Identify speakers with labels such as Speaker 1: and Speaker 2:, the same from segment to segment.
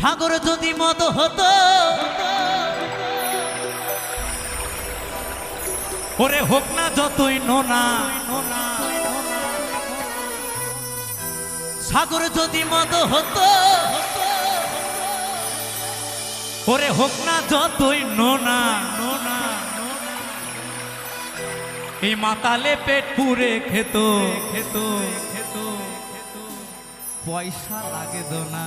Speaker 1: সাগর যদি মদ হতো। ওরে হোক না যতই নোনা। সাগর যদি মদ হতো। ওরে হোক না যতই নোনা। নোনা এই মাতালে পেট পুরে খেত খেত খেত। পয়সা লাগে দোনা।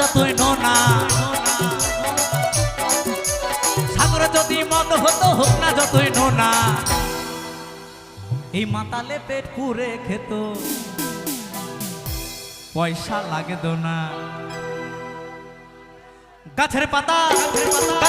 Speaker 1: যতই নোনা সাগর যদি হতো, হোক না যতই নোনা এই মাতালে পেট পুরে খেত, পয়সা লাগে না। গাছের পাতা গাছের পাতা।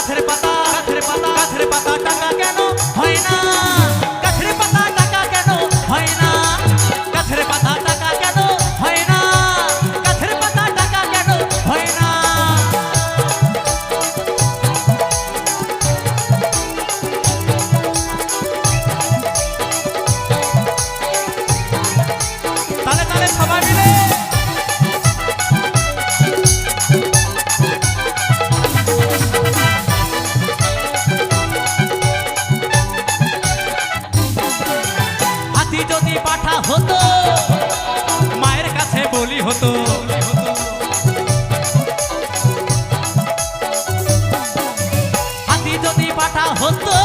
Speaker 1: পাঠা হতো,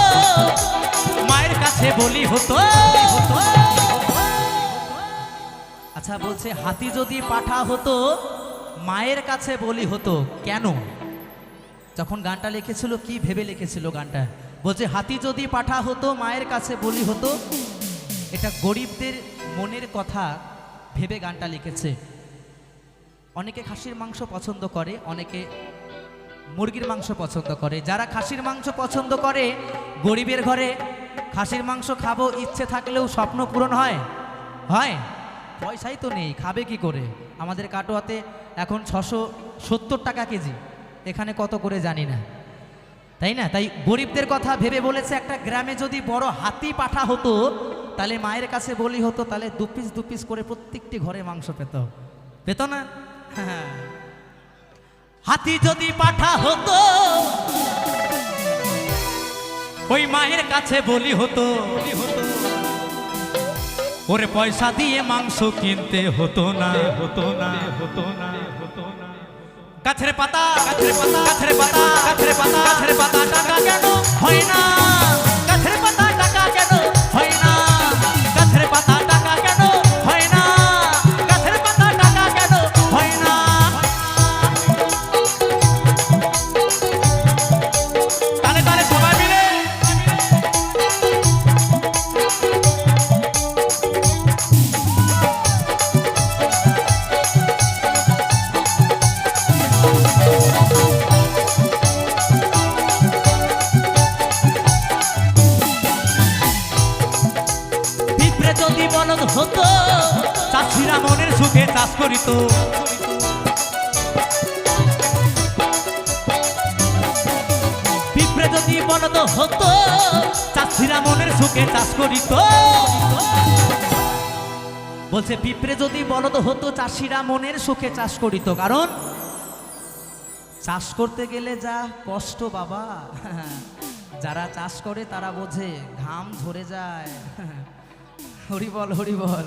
Speaker 1: মায়ের কাছে বলি হতো। আচ্ছা বলছে, হাতি যদি পাঠা হতো, মায়ের কাছে বলি হতো, কেন? যখন গানটা লিখেছিল, কি ভেবে লিখেছিল গানটা? বলছে, হাতি যদি পাঠা হতো, মায়ের কাছে বলি হতো, এটা গরিবদের মনের কথা ভেবে গানটা লিখেছে। অনেকে খাসির মাংস পছন্দ করে, অনেকে মুরগির মাংস পছন্দ করে। যারা খাসির মাংস পছন্দ করে, গরিবের ঘরে খাসির মাংস খাব, ইচ্ছে থাকলেও স্বপ্ন পূরণ হয়? হয়? পয়সাই তো নেই, খাবে কি করে? আমাদের কাটোয়াতে এখন ছশো সত্তর টাকা কেজি। এখানে কত করে জানি না। তাই না? তাই গরিবদের কথা ভেবে বলেছে, একটা গ্রামে যদি বড় হাতি পাঠা হতো, তাহলে মায়ের কাছে বলি হতো, তাহলে দু পিস দু পিস করে প্রত্যেকটি ঘরে মাংস পেত। পেত না? হ্যাঁ। হাতি যদি পাঠা হতো, ওই মায়ের কাছে বলি হতো ওরে পয়সা দিয়ে মাংস কিনতে হতো না হতো না হতো না হতো না। গাছের পাতা গাছের পাতা গাছের পাতা গাছের পাতা গাছের পাতা, টাকা কেন হয় না? পিঁপড়ে যদি বলদ হতো চাষিরা মনের সুখে চাষ করিত। পিঁপড়ে যদি বলদ হতো চাষিরা মনের সুখে চাষ করিত। বলছে, পিঁপড়ে যদি বলদ হতো, চাষিরা মনের সুখে চাষ করিত। কারণ, চাষ করতে গেলে যা কষ্ট বাবা। যারা চাষ করে তারা বোঝে, ঘাম ঝরে যায়। হরি বল হরি বল।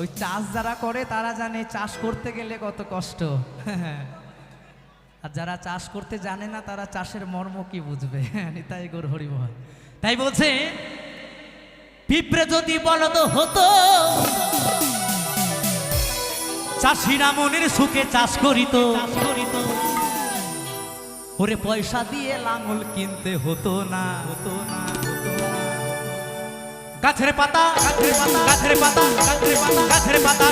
Speaker 1: ওই চাষ যারা করে, তারা জানে চাষ করতে গেলে কত কষ্ট। আর যারা চাষ করতে জানে না, তারা চাষের মর্ম কি বুঝবে? নিতাই গোর হরি বল। তাই বলছে, পিঁপড়ে যদি বলদ হতো চাষিরা মনের সুখে চাষ করিত। ওরে পয়সা দিয়ে লাঙল কিনতে হতো না হতো না হতো না। গাছের পাতা গাছের পাতা গাছের পাতা গাছের পাতা গাছের পাতা।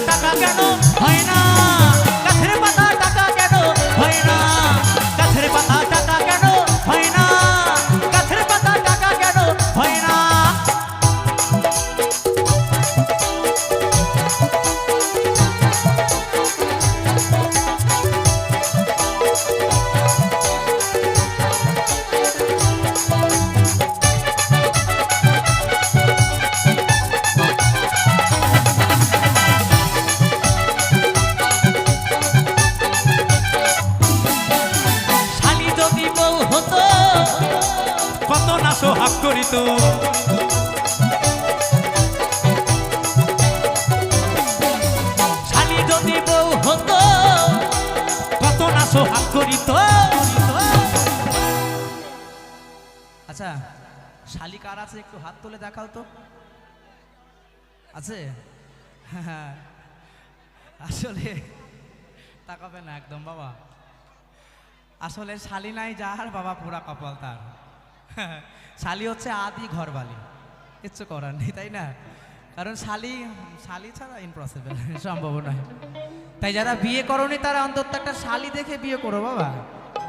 Speaker 2: করিত
Speaker 1: শালি যদি বউ হতো,
Speaker 2: কত না সোহাগ করিত।
Speaker 1: আচ্ছা শালি কার আছে? একটু হাত তুলে দেখাও তো। আছে? হ্যাঁ আসলে তাকাবে না একদম, বাবা। আসলে শালি নাই, যার বাবা পুরা কপাল তার। শালি হচ্ছে আদি ঘরবালি। কিচ্ছু করার নেই, তাই না? কারণ শালি শালি ছাড়া ইম্পসিবল সম্ভব নয়। তাই যারা বিয়ে করনি, তারা অন্তত একটা শালি দেখে বিয়ে করো বাবা।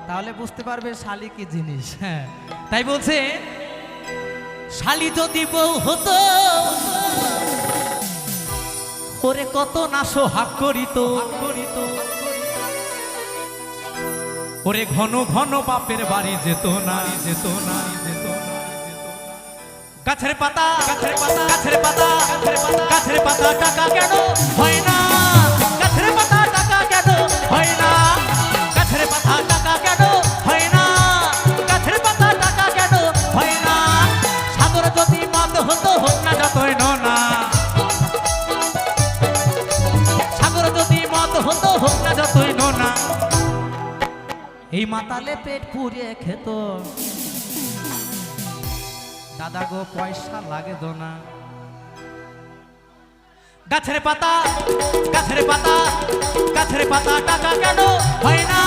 Speaker 1: তাহলে বুঝতে পারবে শালি কি জিনিস হ্যাঁ। তাই বলছে, শালি যদি বউ হতো, ওরে কত না সোহাগ করিত। করিত।
Speaker 2: ওরে ঘন ঘন বাপের বাড়ি যেত না যেত না, যেত
Speaker 1: গাছের পাতা গাছের পাতা গাছের পাতা গাছের পাতা গাছের পাতা টাকা কেন? হয় না। গাছের পাতা টাকা কেন? হয় না। এই মাতালে পেট পুড়িয়ে খেত। দাদা গো, পয়সা লাগে তো না। গাছের পাতা গাছের পাতা গাছের পাতা টাকা কেন হয় না?